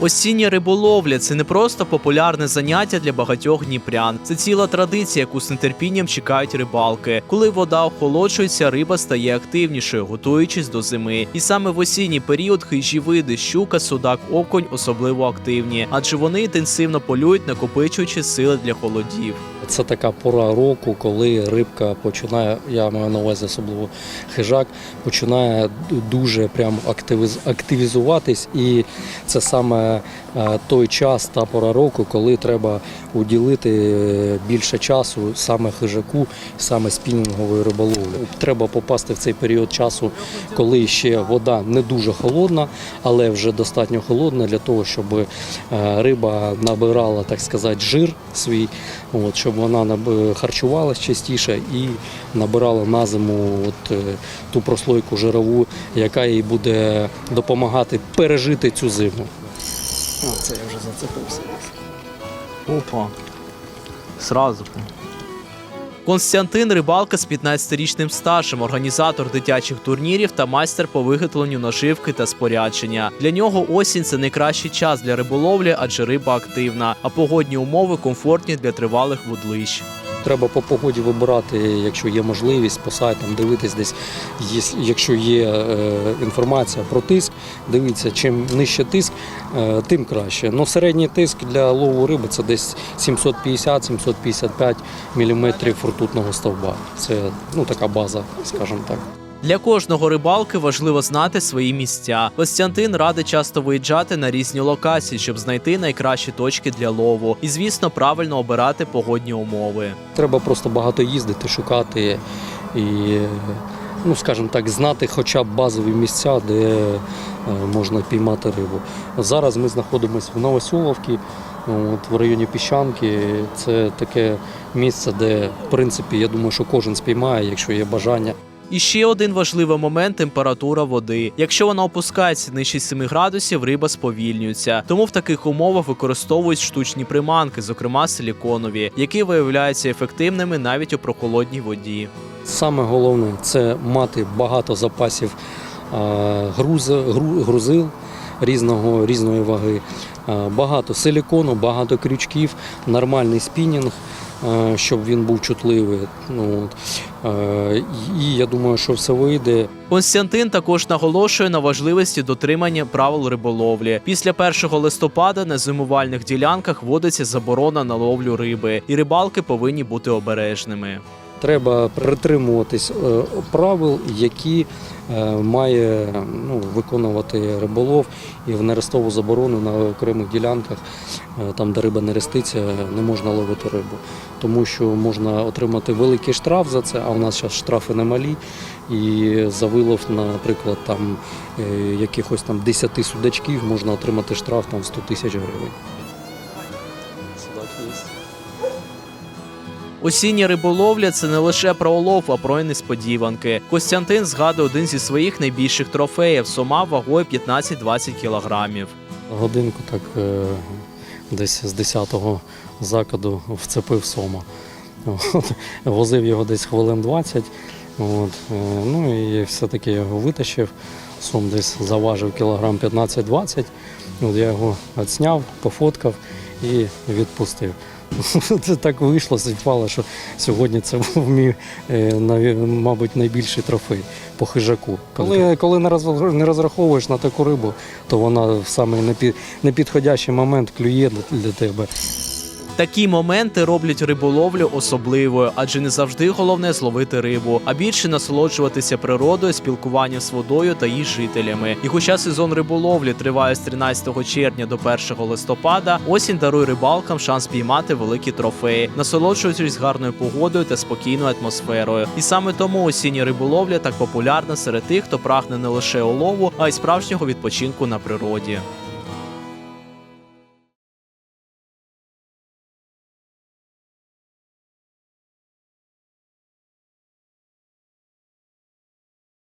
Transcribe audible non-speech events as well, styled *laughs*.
Осіння риболовля це не просто популярне заняття для багатьох дніпрян. Це ціла традиція, яку з нетерпінням чекають рибалки. Коли вода охолоджується, риба стає активнішою, готуючись до зими. І саме в осінній період хижі види щука, судак, окунь особливо активні, адже вони інтенсивно полюють, накопичуючи сили для холодів. Це така пора року, коли рибка починає, я маю на увазі особливо хижак, починає дуже прям активіз, активізуватись, і це саме е, той час, та пора року, коли треба уділити більше часу саме хижаку, саме спінінгової риболовлі. Треба попасти в цей період часу, коли ще вода не дуже холодна, але вже достатньо холодна для того, щоб е, риба набирала, так сказати, жир свій, от, щоб вона харчувалась частіше і набирала на зиму от, е, ту прослойку жирову, яка їй буде допомагати пережити цю зиму. О, це я вже зацепився. Опа. Сразу. Константин рибалка з 15-річним стажем, організатор дитячих турнірів та майстер по виготовленню наживки та спорядження. Для нього осінь це найкращий час для риболовлі, адже риба активна, а погодні умови комфортні для тривалих вудлищ. Треба по погоді вибирати, якщо є можливість, по сайтам дивитись десь, якщо є е, інформація про тиск, дивіться, чим нижче тиск, е, тим краще. Ну, середній тиск для лову риби це десь 750-755 мм ртутного стовба. Це ну, така база, скажімо так. Для кожного рибалки важливо знати свої місця. Костянтин радить часто виїжджати на різні локації, щоб знайти найкращі точки для лову, і, звісно, правильно обирати погодні умови. Треба просто багато їздити, шукати і, ну скажімо так, знати хоча б базові місця, де е, можна піймати рибу. Зараз ми знаходимося в Новосіловці, от, в районі Піщанки. Це таке місце, де, в принципі, я думаю, що кожен спіймає, якщо є бажання. І ще один важливий момент температура води. Якщо вона опускається нижче 7 градусів, риба сповільнюється. Тому в таких умовах використовують штучні приманки, зокрема силіконові, які виявляються ефективними навіть у прохолодній воді. Саме головне це мати багато запасів груз, грузил різного, різної ваги, багато силікону, багато крючків, нормальний спінінг, щоб він був чутливий. Ну, от. Е, І я думаю, що все вийде. Константин також наголошує на важливості дотримання правил риболовлі. Після 1 листопада на зимувальних ділянках вводиться заборона на ловлю риби, і рибалки повинні бути обережними. Треба притримуватись е, правил, які е, має ну, виконувати риболов і в нерестову заборону на окремих ділянках, е, там де риба не реститься, не можна ловити рибу. Тому що можна отримати великий штраф за це, а у нас зараз штрафи немалі. І за вилов, наприклад, там якихось там 10 судачків можна отримати штраф там 100 тисяч гривень. Судак є. Осіння риболовля це не лише про улов, а про й несподіванки. Костянтин згадує один зі своїх найбільших трофеїв сома вагою 15-20 кілограмів. Годинку так е, десь з 10-го закиду вцепив сома. От, возив його десь хвилин 20. От, е, ну і все-таки його витащив. Сом десь заважив кілограм 15-20. От я його відсняв, пофоткав і відпустив. *laughs* Це так вийшло, зіпало, що сьогодні це був мій, е, мабуть, найбільший трофей по хижаку. Коли, коли не розраховуєш на таку рибу, то вона в самий непідходящий момент клює для, для тебе. Такі моменти роблять риболовлю особливою, адже не завжди головне зловити рибу, а більше насолоджуватися природою, спілкуванням з водою та її жителями. І хоча сезон риболовлі триває з 13 червня до 1 листопада, осінь дарує рибалкам шанс піймати великі трофеї, насолоджуючись гарною погодою та спокійною атмосферою. І саме тому осіння риболовля так популярна серед тих, хто прагне не лише улову, а й справжнього відпочинку на природі.